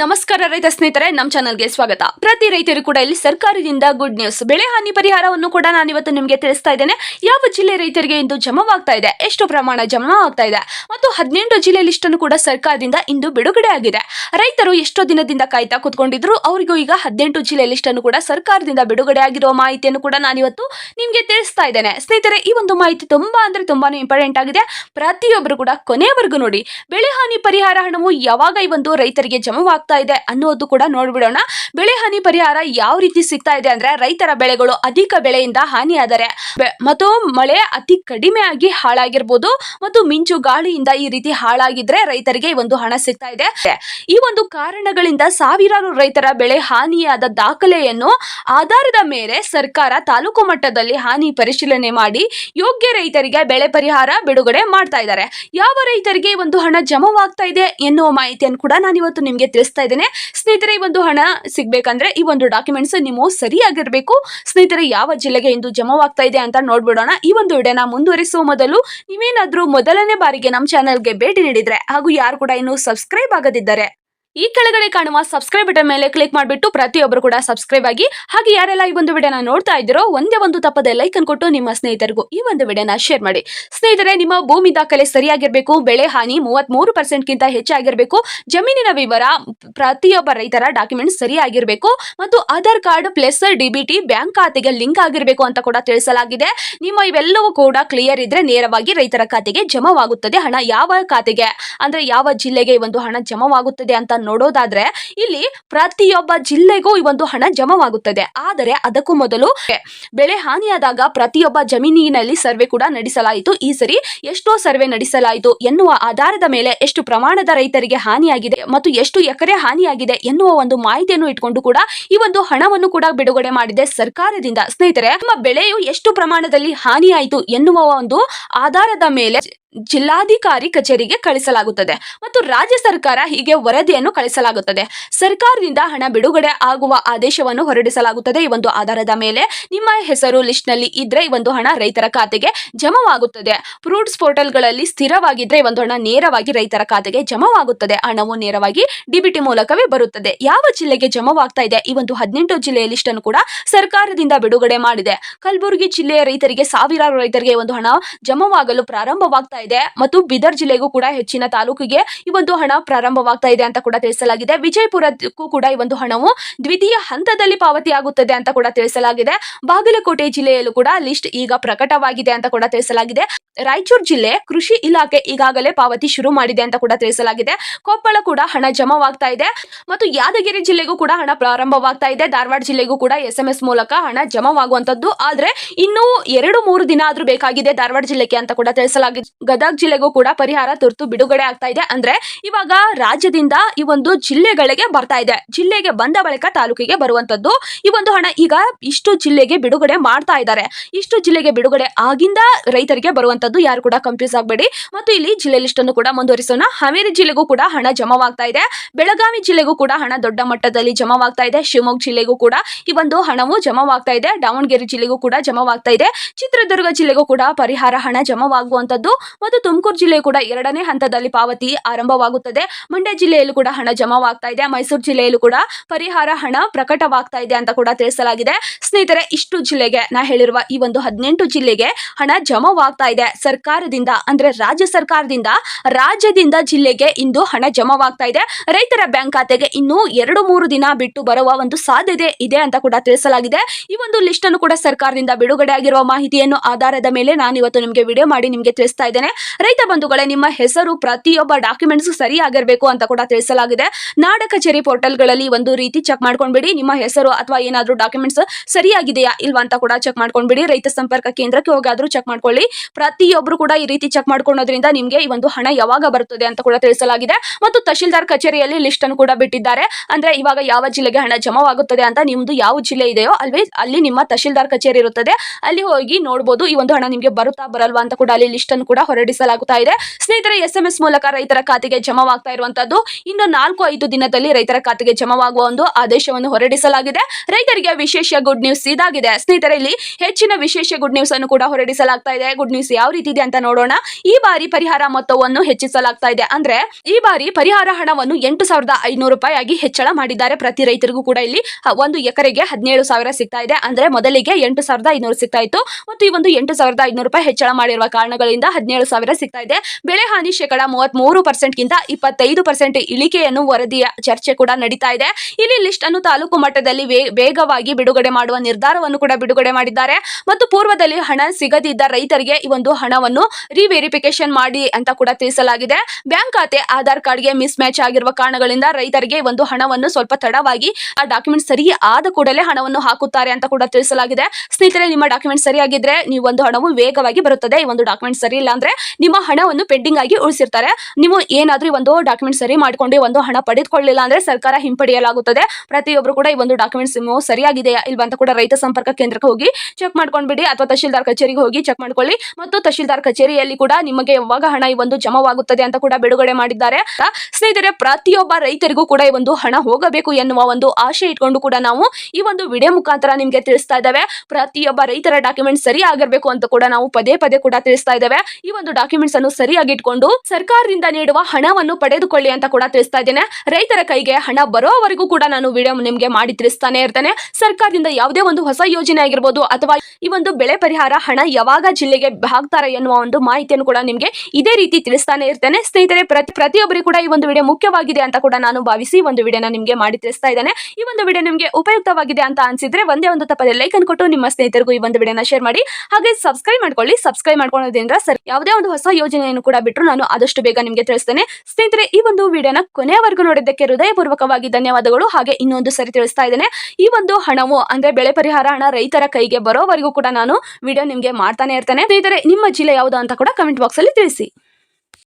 ನಮಸ್ಕಾರ ರೈತ ಸ್ನೇಹಿತರೆ ನಮ್ಮ ಚಾನಲ್ಗೆ ಸ್ವಾಗತ. ಪ್ರತಿ ರೈತರು ಕೂಡ ಇಲ್ಲಿ ಸರ್ಕಾರದಿಂದ ಗುಡ್ ನ್ಯೂಸ್ ಬೆಳೆ ಹಾನಿ ಪರಿಹಾರವನ್ನು ಕೂಡ ನಾನು ಇವತ್ತು ನಿಮಗೆ ತಿಳಿಸ್ತಾ ಇದ್ದೇನೆ. ಯಾವ ಜಿಲ್ಲೆ ರೈತರಿಗೆ ಇಂದು ಜಮವಾಗ್ತಾ ಇದೆ? ಎಷ್ಟು ಪ್ರಮಾಣ ಜಮಾ ಇದೆ? ಮತ್ತು ಹದಿನೆಂಟು ಜಿಲ್ಲೆ ಲಿಸ್ಟನ್ನು ಕೂಡ ಸರ್ಕಾರದಿಂದ ಇಂದು ಬಿಡುಗಡೆ ಆಗಿದೆ. ರೈತರು ಎಷ್ಟೋ ದಿನದಿಂದ ಕಾಯ್ತಾ ಕೂತ್ಕೊಂಡಿದ್ರು, ಅವರಿಗೂ ಈಗ ಹದಿನೆಂಟು ಜಿಲ್ಲೆ ಲಿಸ್ಟನ್ನು ಕೂಡ ಸರ್ಕಾರದಿಂದ ಬಿಡುಗಡೆ ಆಗಿರುವ ಮಾಹಿತಿಯನ್ನು ಕೂಡ ನಾನಿವತ್ತು ನಿಮಗೆ ತಿಳಿಸ್ತಾ ಇದ್ದೇನೆ. ಸ್ನೇಹಿತರೆ, ಈ ಒಂದು ಮಾಹಿತಿ ತುಂಬಾ ಅಂದ್ರೆ ತುಂಬಾನೇ ಇಂಪಾರ್ಟೆಂಟ್ ಆಗಿದೆ. ಪ್ರತಿಯೊಬ್ಬರು ಕೂಡ ಕೊನೆಯವರೆಗೂ ನೋಡಿ, ಬೆಳೆ ಹಾನಿ ಪರಿಹಾರ ಹಣವು ಯಾವಾಗ ಈ ಒಂದು ರೈತರಿಗೆ ಜಮವಾಗ್ತಾ ಇದೆ ಅನ್ನೋದು ಕೂಡ ನೋಡ್ಬಿಡೋಣ. ಬೆಳೆ ಹಾನಿ ಪರಿಹಾರ ಯಾವ ರೀತಿ ಸಿಗ್ತಾ ಇದೆ ಅಂದ್ರೆ ರೈತರ ಬೆಳೆಗಳು ಅಧಿಕ ಬೆಳೆಯಿಂದ ಹಾನಿಯಾದರೆ ಮತ್ತು ಮಳೆ ಅತಿ ಕಡಿಮೆ ಆಗಿ ಹಾಳಾಗಿರ್ಬೋದು ಮತ್ತು ಮಿಂಚು ಗಾಳಿಯಿಂದ ಈ ರೀತಿ ಹಾಳಾಗಿದ್ರೆ ರೈತರಿಗೆ ಒಂದು ಹಣ ಸಿಗ್ತಾ ಇದೆ. ಈ ಒಂದು ಕಾರಣಗಳಿಂದ ಸಾವಿರಾರು ರೈತರ ಬೆಳೆ ಹಾನಿಯಾದ ದಾಖಲೆಯನ್ನು ಆಧಾರದ ಮೇಲೆ ಸರ್ಕಾರ ತಾಲೂಕು ಮಟ್ಟದಲ್ಲಿ ಹಾನಿ ಪರಿಶೀಲನೆ ಮಾಡಿ ಯೋಗ್ಯ ರೈತರಿಗೆ ಬೆಳೆ ಪರಿಹಾರ ಬಿಡುಗಡೆ ಮಾಡ್ತಾ ಇದ್ದಾರೆ. ಯಾವ ರೈತರಿಗೆ ಒಂದು ಹಣ ಜಮವಾಗ್ತಾ ಇದೆ ಎನ್ನುವ ಮಾಹಿತಿಯನ್ನು ಕೂಡ ನಾನು ಇವತ್ತು ನಿಮಗೆ ತಿಳಿಸ್ತಾ ಇದ್ದೇನೆ. ಸ್ನೇಹಿತರೆ, ಈ ಒಂದು ಹಣ ಸಿಗ್ಬೇಕಂದ್ರೆ ಈ ಒಂದು ಡಾಕ್ಯುಮೆಂಟ್ಸ್ ನಿಮ್ಮ ಸರಿಯಾಗಿರ್ಬೇಕು. ಸ್ನೇಹಿತರೆ, ಯಾವ ಜಿಲ್ಲೆಗೆ ಇಂದು ಜಮವಾಗ್ತಾ ಇದೆ ಅಂತ ನೋಡ್ಬಿಡೋಣ. ಈ ಒಂದು ವಿಡಿಯೋನ ಮುಂದುವರಿಸುವ ಮೊದಲು ನೀವೇನಾದ್ರೂ ಮೊದಲನೇ ಬಾರಿಗೆ ನಮ್ಮ ಚಾನಲ್ಗೆ ಭೇಟಿ ನೀಡಿದ್ರೆ ಹಾಗೂ ಯಾರು ಕೂಡ ಇನ್ನು ಸಬ್ಸ್ಕ್ರೈಬ್ ಆಗದಿದ್ದಾರೆ ಈ ಕೆಳಗಡೆ ಕಾಣುವ ಸಬ್ಸ್ಕ್ರೈಬ್ ಬಟನ್ ಮೇಲೆ ಕ್ಲಿಕ್ ಮಾಡಿಬಿಟ್ಟು ಪ್ರತಿಯೊಬ್ಬರು ಕೂಡ ಸಬ್ಸ್ಕ್ರೈಬ್ ಆಗಿ, ಹಾಗೆ ಯಾರೆಲ್ಲ ಈ ಒಂದು ವಿಡಿಯೋನ ನೋಡ್ತಾ ಇದ್ದೀರೋ, ಒಂದೇ ಒಂದು ತಪ್ಪದೆ ಲೈಕ್ ಅನ್ಕೊಟ್ಟು ನಿಮ್ಮ ಸ್ನೇಹಿತರಿಗೂ ಈ ಒಂದು ವಿಡಿಯೋನ ಶೇರ್ ಮಾಡಿ. ಸ್ನೇಹಿತರೆ, ನಿಮ್ಮ ಭೂಮಿ ದಾಖಲೆ ಸರಿಯಾಗಿರಬೇಕು, ಬೆಳೆ ಹಾನಿ ಮೂವತ್ಮೂರು ಪರ್ಸೆಂಟ್ಗಿಂತ ಹೆಚ್ಚಾಗಿರಬೇಕು, ಜಮೀನಿನ ವಿವರ, ಪ್ರತಿಯೊಬ್ಬ ರೈತರ ಡಾಕ್ಯುಮೆಂಟ್ ಸರಿಯಾಗಿರಬೇಕು, ಮತ್ತು Aadhaar card plus DBT bank ಖಾತೆಗೆ ಲಿಂಕ್ ಆಗಿರಬೇಕು ಅಂತ ಕೂಡ ತಿಳಿಸಲಾಗಿದೆ. ನಿಮ್ಮ ಇವೆಲ್ಲವೂ ಕೂಡ ಕ್ಲಿಯರ್ ಇದ್ರೆ ನೇರವಾಗಿ ರೈತರ ಖಾತೆಗೆ ಜಮವಾಗುತ್ತದೆ ಹಣ ಯಾವ ಖಾತೆಗೆ, ಅಂದ್ರೆ ಯಾವ ಜಿಲ್ಲೆಗೆ ಒಂದು ಹಣ ಜಮವಾಗುತ್ತದೆ ಅಂತ ನೋಡೋದಾದ್ರೆ ಇಲ್ಲಿ ಪ್ರತಿಯೊಬ್ಬ ಜಿಲ್ಲೆಗೂ ಈ ಒಂದು ಹಣ ಜಮವಾಗುತ್ತದೆ. ಆದರೆ ಅದಕ್ಕೂ ಮೊದಲು ಬೆಳೆ ಹಾನಿಯಾದಾಗ ಪ್ರತಿಯೊಬ್ಬ ಜಮೀನಿನಲ್ಲಿ ಸರ್ವೆ ಕೂಡ ನಡೆಸಲಾಯಿತು. ಈ ಸರಿ ಎಷ್ಟೋ ಸರ್ವೆ ನಡೆಸಲಾಯಿತು. ಎನ್ನುವ ಆಧಾರದ ಮೇಲೆ ಎಷ್ಟು ಪ್ರಮಾಣದ ರೈತರಿಗೆ ಹಾನಿಯಾಗಿದೆ ಮತ್ತು ಎಷ್ಟು ಎಕರೆ ಹಾನಿಯಾಗಿದೆ ಎನ್ನುವ ಒಂದು ಮಾಹಿತಿಯನ್ನು ಇಟ್ಕೊಂಡು ಕೂಡ ಈ ಒಂದು ಹಣವನ್ನು ಕೂಡ ಬಿಡುಗಡೆ ಮಾಡಿದೆ ಸರ್ಕಾರದಿಂದ. ಸ್ನೇಹಿತರೆ, ನಮ್ಮ ಬೆಳೆಯು ಎಷ್ಟು ಪ್ರಮಾಣದಲ್ಲಿ ಹಾನಿಯಾಯಿತು ಎನ್ನುವ ಒಂದು ಆಧಾರದ ಮೇಲೆ ಜಿಲ್ಲಾಧಿಕಾರಿ ಕಚೇರಿಗೆ ಕಳಿಸಲಾಗುತ್ತದೆ ಮತ್ತು ರಾಜ್ಯ ಸರ್ಕಾರ ಹೀಗೆ ವರದಿಯನ್ನು ಕಳಿಸಲಾಗುತ್ತದೆ. ಸರ್ಕಾರದಿಂದ ಹಣ ಬಿಡುಗಡೆ ಆಗುವ ಆದೇಶವನ್ನು ಹೊರಡಿಸಲಾಗುತ್ತದೆ. ಈ ಒಂದು ಆಧಾರದ ಮೇಲೆ ನಿಮ್ಮ ಹೆಸರು ಲಿಸ್ಟ್ನಲ್ಲಿ ಇದ್ರೆ ಈ ಒಂದು ಹಣ ರೈತರ ಖಾತೆಗೆ ಜಮವಾಗುತ್ತದೆ. ಫ್ರೂಟ್ಸ್ ಪೋರ್ಟಲ್ಗಳಲ್ಲಿ ಸ್ಥಿರವಾಗಿದ್ರೆ ಒಂದು ಹಣ ನೇರವಾಗಿ ರೈತರ ಖಾತೆಗೆ ಜಮವಾಗುತ್ತದೆ. ಹಣವು ನೇರವಾಗಿ ಡಿಬಿಟಿ ಮೂಲಕವೇ ಬರುತ್ತದೆ. ಯಾವ ಜಿಲ್ಲೆಗೆ ಜಮವಾಗ್ತಾ ಇದೆ? ಈ ಒಂದು ಹದಿನೆಂಟು ಜಿಲ್ಲೆಯ ಲಿಸ್ಟ್ ಅನ್ನು ಕೂಡ ಸರ್ಕಾರದಿಂದ ಬಿಡುಗಡೆ ಮಾಡಿದೆ. ಕಲಬುರಗಿ ಜಿಲ್ಲೆಯ ರೈತರಿಗೆ, ಸಾವಿರಾರು ರೈತರಿಗೆ ಒಂದು ಹಣ ಜಮವಾಗಲು ಪ್ರಾರಂಭವಾಗ್ತಾ ಇದೆ. ಮತ್ತು ಬೀದರ್ ಜಿಲ್ಲೆಗೂ ಕೂಡ ಹೆಚ್ಚಿನ ತಾಲೂಕಿಗೆ ಈ ಒಂದು ಹಣ ಪ್ರಾರಂಭವಾಗ್ತಾ ಇದೆ ಅಂತ ಕೂಡ ತಿಳಿಸಲಾಗಿದೆ. ವಿಜಯಪುರಕ್ಕೂ ಕೂಡ ಈ ಒಂದು ಹಣವು ದ್ವಿತೀಯ ಹಂತದಲ್ಲಿ ಪಾವತಿಯಾಗುತ್ತದೆ ಅಂತ ಕೂಡ ತಿಳಿಸಲಾಗಿದೆ. ಬಾಗಲಕೋಟೆ ಜಿಲ್ಲೆಯಲ್ಲೂ ಕೂಡ ಲಿಸ್ಟ್ ಈಗ ಪ್ರಕಟವಾಗಿದೆ ಅಂತ ಕೂಡ ತಿಳಿಸಲಾಗಿದೆ. ರಾಯಚೂರು ಜಿಲ್ಲೆ ಕೃಷಿ ಇಲಾಖೆ ಈಗಾಗಲೇ ಪಾವತಿ ಶುರು ಮಾಡಿದೆ ಅಂತ ಕೂಡ ತಿಳಿಸಲಾಗಿದೆ. ಕೊಪ್ಪಳ ಕೂಡ ಹಣ ಜಮಾವಾಗ್ತಾ ಇದೆ ಮತ್ತು ಯಾದಗಿರಿ ಜಿಲ್ಲೆಗೂ ಕೂಡ ಹಣ ಪ್ರಾರಂಭವಾಗ್ತಾ ಇದೆ. ಧಾರವಾಡ ಜಿಲ್ಲೆಗೂ ಕೂಡ ಎಸ್ ಎಂ ಎಸ್ ಮೂಲಕ ಹಣ ಜಮವಾಗುವಂತದ್ದು ಆದ್ರೆ ಇನ್ನೂ ಎರಡು ಮೂರು ದಿನ ಆದ್ರೂ ಬೇಕಾಗಿದೆ ಧಾರವಾಡ ಜಿಲ್ಲೆಗೆ ಅಂತ ಕೂಡ ತಿಳಿಸಲಾಗಿದೆ. ಗದಗ ಜಿಲ್ಲೆಗೂ ಕೂಡ ಪರಿಹಾರ ತುರ್ತು ಬಿಡುಗಡೆ ಆಗ್ತಾ ಇದೆ. ಅಂದ್ರೆ ಇವಾಗ ರಾಜ್ಯದಿಂದ ಈ ಒಂದು ಜಿಲ್ಲೆಗಳಿಗೆ ಬರ್ತಾ ಇದೆ. ಜಿಲ್ಲೆಗೆ ಬಂದ ಬಳಿಕ ತಾಲೂಕಿಗೆ ಬರುವಂತದ್ದು ಈ ಒಂದು ಹಣ ಈಗ ಇಷ್ಟು ಜಿಲ್ಲೆಗೆ ಬಿಡುಗಡೆ ಮಾಡ್ತಾ ಇದ್ದಾರೆ. ಇಷ್ಟು ಜಿಲ್ಲೆಗೆ ಬಿಡುಗಡೆ ಆಗಿಂದ ರೈತರಿಗೆ ಬರುವಂತದ್ದು ಯಾರು ಕೂಡ ಕನ್ಫ್ಯೂಸ್ ಆಗಬೇಡಿ. ಮತ್ತು ಇಲ್ಲಿ ಜಿಲ್ಲೆ ಲಿಸ್ಟ್ ಅನ್ನು ಕೂಡ ಮುಂದುವರಿಸೋಣ. ಹಾವೇರಿ ಜಿಲ್ಲೆಗೂ ಕೂಡ ಹಣ ಜಮವಾಗ್ತಾ ಇದೆ. ಬೆಳಗಾವಿ ಜಿಲ್ಲೆಗೂ ಕೂಡ ಹಣ ದೊಡ್ಡ ಮಟ್ಟದಲ್ಲಿ ಜಮವಾಗ್ತಾ ಇದೆ. ಶಿವಮೊಗ್ಗ ಜಿಲ್ಲೆಗೂ ಕೂಡ ಈ ಒಂದು ಹಣವು ಜಮವಾಗ್ತಾ ಇದೆ. ದಾವಣಗೆರೆ ಜಿಲ್ಲೆಗೂ ಕೂಡ ಜಮವಾಗ್ತಾ ಇದೆ. ಚಿತ್ರದುರ್ಗ ಜಿಲ್ಲೆಗೂ ಕೂಡ ಪರಿಹಾರ ಹಣ ಜಮವಾಗುವಂತದ್ದು ಮತ್ತು ತುಮಕೂರು ಜಿಲ್ಲೆ ಕೂಡ ಎರಡನೇ ಹಂತದಲ್ಲಿ ಪಾವತಿ ಆರಂಭವಾಗುತ್ತದೆ. ಮಂಡ್ಯ ಜಿಲ್ಲೆಯಲ್ಲೂ ಕೂಡ ಹಣ ಜಮವಾಗ್ತಾ ಇದೆ. ಮೈಸೂರು ಜಿಲ್ಲೆಯಲ್ಲೂ ಕೂಡ ಪರಿಹಾರ ಹಣ ಪ್ರಕಟವಾಗ್ತಾ ಇದೆ ಅಂತ ಕೂಡ ತಿಳಿಸಲಾಗಿದೆ. ಸ್ನೇಹಿತರೆ, ಇಷ್ಟು ಜಿಲ್ಲೆಗೆ ನಾ ಹೇಳಿರುವ ಈ ಒಂದು ಹದಿನೆಂಟು ಜಿಲ್ಲೆಗೆ ಹಣ ಜಮವಾಗ್ತಾ ಇದೆ. ಸರ್ಕಾರದಿಂದ, ಅಂದ್ರೆ ರಾಜ್ಯ ಸರ್ಕಾರದಿಂದ ರಾಜ್ಯದಿಂದ ಜಿಲ್ಲೆಗೆ ಇಂದು ಹಣ ಜಮಾವಾಗ್ತಾ ಇದೆ. ರೈತರ ಬ್ಯಾಂಕ್ ಖಾತೆಗೆ ಇನ್ನು ಎರಡು ಮೂರು ದಿನ ಬಿಟ್ಟು ಬರುವ ಒಂದು ಸಾಧ್ಯತೆ ಇದೆ ಅಂತ ಕೂಡ ತಿಳಿಸಲಾಗಿದೆ. ಈ ಒಂದು ಲಿಸ್ಟ್ ಅನ್ನು ಕೂಡ ಸರ್ಕಾರದಿಂದ ಬಿಡುಗಡೆ ಆಗಿರುವ ಮಾಹಿತಿಯನ್ನು ಆಧಾರದ ಮೇಲೆ ನಾನು ಇವತ್ತು ನಿಮಗೆ ವಿಡಿಯೋ ಮಾಡಿ ನಿಮಗೆ ತಿಳಿಸ್ತಾ ಇದ್ದೇನೆ. ರೈತ ಬಂಧುಗಳೇ, ನಿಮ್ಮ ಹೆಸರು ಪ್ರತಿಯೊಬ್ಬ ಡಾಕ್ಯುಮೆಂಟ್ಸ್ ಸರಿಯಾಗಿರಬೇಕು ಅಂತ ಕೂಡ ತಿಳಿಸಲಾಗಿದೆ. ನಾಡ ಕಚೇರಿ ಪೋರ್ಟಲ್ಗಳಲ್ಲಿ ಒಂದು ರೀತಿ ಚೆಕ್ ಮಾಡ್ಕೊಂಡ್ಬಿಡಿ. ನಿಮ್ಮ ಹೆಸರು ಅಥವಾ ಏನಾದರೂ ಡಾಕ್ಯುಮೆಂಟ್ಸ್ ಸರಿಯಾಗಿದೆಯಾ ಇಲ್ವಾ ಅಂತ ಕೂಡ ಚೆಕ್ ಮಾಡ್ಕೊಂಡ್ಬಿಡಿ. ರೈತ ಸಂಪರ್ಕ ಕೇಂದ್ರಕ್ಕೆ ಹೋಗಾದ್ರೂ ಚೆಕ್ ಮಾಡ್ಕೊಳ್ಳಿ. ಪ್ರತಿಯೊಬ್ಬರು ಕೂಡ ಈ ರೀತಿ ಚೆಕ್ ಮಾಡ್ಕೊಳ್ಳೋದ್ರಿಂದ ನಿಮಗೆ ಈ ಒಂದು ಹಣ ಯಾವಾಗ ಬರುತ್ತದೆ ಅಂತ ಕೂಡ ತಿಳಿಸಲಾಗಿದೆ. ಮತ್ತು ತಹಶೀಲ್ದಾರ್ ಕಚೇರಿಯಲ್ಲಿ ಲಿಸ್ಟ್ ಅನ್ನು ಕೂಡ ಬಿಟ್ಟಿದ್ದಾರೆ. ಅಂದ್ರೆ ಇವಾಗ ಯಾವ ಜಿಲ್ಲೆಗೆ ಹಣ ಜಮಾವಾಗುತ್ತದೆ ಅಂತ ನಿಮ್ದು ಯಾವ ಜಿಲ್ಲೆ ಇದೆಯೋ ಅಲ್ವೇ ಅಲ್ಲಿ ನಿಮ್ಮ ತಹಶೀಲ್ದಾರ್ ಕಚೇರಿ ಇರುತ್ತದೆ. ಅಲ್ಲಿ ಹೋಗಿ ನೋಡಬಹುದು ಈ ಒಂದು ಹಣ ನಿಮಗೆ ಬರುತ್ತಾ ಬರಲ್ವಾ ಅಂತ ಕೂಡ ಅಲ್ಲಿ ಲಿಸ್ಟ್ ಅನ್ನು ಕೂಡ ಹೊರಡಿಸಲಾಗುತ್ತಾ ಇದೆ. ಸ್ನೇಹಿತರೆ ಎಸ್ ಎಂ ಎಸ್ ಮೂಲಕ ರೈತರ ಖಾತೆಗೆ ಜಮಾವಾಗ್ತಾ ಇರುವಂತದ್ದು ಇನ್ನು ನಾಲ್ಕು, ಐದು ದಿನದಲ್ಲಿ ರೈತರ ಖಾತೆಗೆ ಜಮಾವಾಗುವ ಒಂದು ಆದೇಶವನ್ನು ಹೊರಡಿಸಲಾಗಿದೆ. ರೈತರಿಗೆ ವಿಶೇಷ ಗುಡ್ ನ್ಯೂಸ್ ಇದಾಗಿದೆ. ಸ್ನೇಹಿತರೆ, ಇಲ್ಲಿ ಹೆಚ್ಚಿನ ವಿಶೇಷ ಗುಡ್ ನ್ಯೂಸ್ ಅನ್ನು ಕೂಡ ಹೊರಡಿಸಲಾಗ್ತಾ ಇದೆ. ಗುಡ್ ನ್ಯೂಸ್ ಯಾವ ರೀತಿ ಇದೆ ಅಂತ ನೋಡೋಣ. ಈ ಬಾರಿ ಪರಿಹಾರ ಮೊತ್ತವನ್ನು ಹೆಚ್ಚಿಸಲಾಗ್ತಾ ಇದೆ. ಅಂದ್ರೆ ಈ ಬಾರಿ ಪರಿಹಾರ ಹಣವನ್ನು ಎಂಟು ಸಾವಿರದ ಐನೂರು ರೂಪಾಯಿ ಆಗಿ ಹೆಚ್ಚಳ ಮಾಡಿದ್ದಾರೆ ಪ್ರತಿ ರೈತರಿಗೂ ಕೂಡ ಇಲ್ಲಿ. ಒಂದು ಎಕರೆಗೆ ಹದಿನೇಳು ಸಾವಿರ ಸಿಗ್ತಾ ಇದೆ. ಅಂದ್ರೆ ಮೊದಲಿಗೆ ಎಂಟು ಸಾವಿರದ ಐನೂರು ಸಿಗ್ತಾ ಇತ್ತು. ಮತ್ತು ಈ ಒಂದು ಎಂಟು ಸಾವಿರದ ಐನೂರು ರೂಪಾಯಿ ಹೆಚ್ಚಳ ಮಾಡಿರುವ ಕಾರಣಗಳಿಂದ ಹದಿನೇಳು ಸಾವಿರ ಸಿಗ್ತಾ ಇದೆ. ಬೆಳೆ ಹಾನಿ ಶೇಕಡ ಮೂವತ್ತ್ ಮೂರು ಪರ್ಸೆಂಟ್ ಗಿಂತ ಇಪ್ಪತ್ತೈದು ಪರ್ಸೆಂಟ್ ಇಳಿಕೆಯನ್ನು ವರದಿಯ ಚರ್ಚೆ ಕೂಡ ನಡೀತಾ ಇದೆ. ಇಲ್ಲಿ ಲಿಸ್ಟ್ ಅನ್ನು ತಾಲೂಕು ಮಟ್ಟದಲ್ಲಿ ವೇಗವಾಗಿ ಬಿಡುಗಡೆ ಮಾಡುವ ನಿರ್ಧಾರವನ್ನು ಕೂಡ ಬಿಡುಗಡೆ ಮಾಡಿದ್ದಾರೆ. ಮತ್ತು ಪೂರ್ವದಲ್ಲಿ ಹಣ ಸಿಗದಿದ್ದ ರೈತರಿಗೆ ಈ ಒಂದು ಹಣವನ್ನು ರಿವೆರಿಫಿಕೇಶನ್ ಮಾಡಿ ಅಂತ ಕೂಡ ತಿಳಿಸಲಾಗಿದೆ. ಬ್ಯಾಂಕ್ ಖಾತೆ, ಆಧಾರ್ ಕಾರ್ಡ್ಗೆ ಮಿಸ್ ಮ್ಯಾಚ್ ಆಗಿರುವ ಕಾರಣಗಳಿಂದ ರೈತರಿಗೆ ಒಂದು ಹಣವನ್ನು ಸ್ವಲ್ಪ ತಡವಾಗಿ ಆ ಡಾಕ್ಯುಮೆಂಟ್ ಸರಿ ಆದ ಕೂಡಲೇ ಹಣವನ್ನು ಹಾಕುತ್ತಾರೆ ಅಂತ ಕೂಡ ತಿಳಿಸಲಾಗಿದೆ. ಸ್ನೇಹಿತರೆ, ನಿಮ್ಮ ಡಾಕ್ಯುಮೆಂಟ್ ಸರಿಯಾಗಿದ್ರೆ ನೀವು ಒಂದು ಹಣವು ವೇಗವಾಗಿ ಬರುತ್ತದೆ, ಈ ಒಂದು ಡಾಕ್ಯುಮೆಂಟ್ ಸರಿ ಇಲ್ಲ ಅಂದ್ರೆ ನಿಮ್ಮ ಹಣವನ್ನು ಪೆಂಡಿಂಗ್ ಆಗಿ ಉಳಿಸಿರ್ತಾರೆ. ನೀವು ಏನಾದ್ರೂ ಒಂದು ಡಾಕ್ಯುಮೆಂಟ್ ಸರಿ ಮಾಡಿಕೊಂಡು ಒಂದು ಹಣ ಪಡೆದುಕೊಳ್ಳಿಲ್ಲ ಅಂದ್ರೆ ಸರ್ಕಾರ ಹಿಂಪಡೆಯಲಾಗುತ್ತದೆ. ಪ್ರತಿಯೊಬ್ಬರು ಕೂಡ ಈ ಒಂದು ಡಾಕ್ಯುಮೆಂಟ್ಸ್ ಸರಿಯಾಗಿದೆಯಾ ಇಲ್ವಾ ಅಂತ ಕೂಡ ರೈತ ಸಂಪರ್ಕ ಕೇಂದ್ರಕ್ಕೆ ಹೋಗಿ ಚೆಕ್ ಮಾಡ್ಕೊಂಡ್ಬಿಡಿ ಅಥವಾ ತಹಶೀಲ್ದಾರ್ ಕಚೇರಿಗೆ ಹೋಗಿ ಚೆಕ್ ಮಾಡ್ಕೊಳ್ಳಿ. ಮತ್ತು ತಹಶೀಲ್ದಾರ್ ಕಚೇರಿಯಲ್ಲಿ ಕೂಡ ನಿಮಗೆ ಯಾವಾಗ ಹಣ ಈ ಒಂದು ಜಮವಾಗುತ್ತದೆ ಅಂತ ಕೂಡ ಬಿಡುಗಡೆ ಮಾಡಿದ್ದಾರೆ. ಸ್ನೇಹಿತರೆ, ಪ್ರತಿಯೊಬ್ಬ ರೈತರಿಗೂ ಕೂಡ ಈ ಒಂದು ಹಣ ಹೋಗಬೇಕು ಎನ್ನುವ ಒಂದು ಆಶೆ ಇಟ್ಕೊಂಡು ಕೂಡ ನಾವು ಈ ಒಂದು ವಿಡಿಯೋ ಮುಖಾಂತರ ನಿಮಗೆ ತಿಳಿಸ್ತಾ ಇದ್ದೇವೆ. ಪ್ರತಿಯೊಬ್ಬ ರೈತರ ಡಾಕ್ಯುಮೆಂಟ್ ಸರಿ ಆಗಿರ್ಬೇಕು ಅಂತ ಕೂಡ ನಾವು ಪದೇ ಪದೇ ಕೂಡ ತಿಳಿಸ್ತಾ ಇದ್ದೇವೆ. ಈ ಒಂದು ಡಾಕ್ಯುಮೆಂಟ್ಸ್ ಅನ್ನು ಸರಿಯಾಗಿ ಇಟ್ಕೊಂಡು ಸರ್ಕಾರದಿಂದ ನೀಡುವ ಹಣವನ್ನು ಪಡೆದುಕೊಳ್ಳಿ ಅಂತ ಕೂಡ ತಿಳಿಸ್ತಾ ಇದ್ದೇನೆ. ರೈತರ ಕೈಗೆ ಹಣ ಬರೋವರೆಗೂ ಕೂಡ ನಾನು ವಿಡಿಯೋ ನಿಮಗೆ ಮಾಡಿ ತಿಳಿಸ್ತಾನೆ ಇರ್ತೇನೆ. ಸರ್ಕಾರದಿಂದ ಯಾವುದೇ ಒಂದು ಹೊಸ ಯೋಜನೆ ಆಗಿರ್ಬೋದು ಅಥವಾ ಈ ಒಂದು ಬೆಳೆ ಪರಿಹಾರ ಹಣ ಯಾವಾಗ ಜಿಲ್ಲೆಗೆ ಹಾಕ್ತಾರೆ ಎನ್ನುವ ಒಂದು ಮಾಹಿತಿಯನ್ನು ಕೂಡ ನಿಮಗೆ ಇದೇ ರೀತಿ ತಿಳಿಸ್ತಾನೆ ಇರ್ತೇನೆ. ಸ್ನೇಹಿತರೆ, ಪ್ರತಿ ಪ್ರತಿಯೊಬ್ಬರಿಗೂ ಕೂಡ ಈ ಒಂದು ವಿಡಿಯೋ ಮುಖ್ಯವಾಗಿದೆ ಅಂತ ಕೂಡ ನಾನು ಭಾವಿಸಿ ಒಂದು ವಿಡಿಯೋನ ನಿಮಗೆ ಮಾಡಿ ತಿಳಿಸ್ತಾ ಇದ್ದೇನೆ. ಈ ಒಂದು ವಿಡಿಯೋ ನಿಮಗೆ ಉಪಯುಕ್ತವಾಗಿದೆ ಅಂತ ಅನ್ಸಿದ್ರೆ ಒಂದೇ ಒಂದು ತಪ್ಪದೆ ಲೈಕ್ ಅನ್ನು ಕೊಟ್ಟು ನಿಮ್ಮ ಸ್ನೇಹಿತರಿಗೂ ಈ ಒಂದು ವಿಡಿಯೋನ ಶೇರ್ ಮಾಡಿ. ಹಾಗೆ ಸಬ್ಸ್ಕ್ರೈಬ್ ಮಾಡ್ಕೊಳ್ಳಿ. ಸಬ್ಸ್ಕ್ರೈಬ್ ಮಾಡ್ಕೊಳ್ಳೋದ್ರಿಂದ ಸರ್ ಯಾವುದೇ ಒಂದು ಹೊಸ ಯೋಜನೆಯನ್ನು ಕೂಡ ಬಿಟ್ಟರು ನಾನು ಆದಷ್ಟು ಬೇಗ ನಿಮಗೆ ತಿಳಿಸ್ತೇನೆ. ಸ್ನೇಹಿತರೆ, ಈ ಒಂದು ವಿಡಿಯೋನ ಕೊನೆಯವರೆಗೂ ನೋಡಿದ್ದಕ್ಕೆ ಹೃದಯಪೂರ್ವಕವಾಗಿ ಧನ್ಯವಾದಗಳು. ಹಾಗೆ ಇನ್ನೊಂದು ಸರಿ ತಿಳಿಸ್ತಾ ಇದ್ದೇನೆ. ಈ ಒಂದು ಹಣವು ಅಂದ್ರೆ ಬೆಳೆ ಪರಿಹಾರ ಹಣ ರೈತರ ಕೈಗೆ ಬರೋವರೆಗೂ ಕೂಡ ನಾನು ವಿಡಿಯೋ ನಿಮಗೆ ಮಾಡ್ತಾನೆ ಇರ್ತೇನೆ. ಸ್ನೇಹಿತರೆ, ನಿಮ್ಮ ಜಿಲ್ಲೆ ಯಾವುದು ಅಂತ ಕೂಡ ಕಮೆಂಟ್ ಬಾಕ್ಸಲ್ಲಿ ತಿಳಿಸಿ.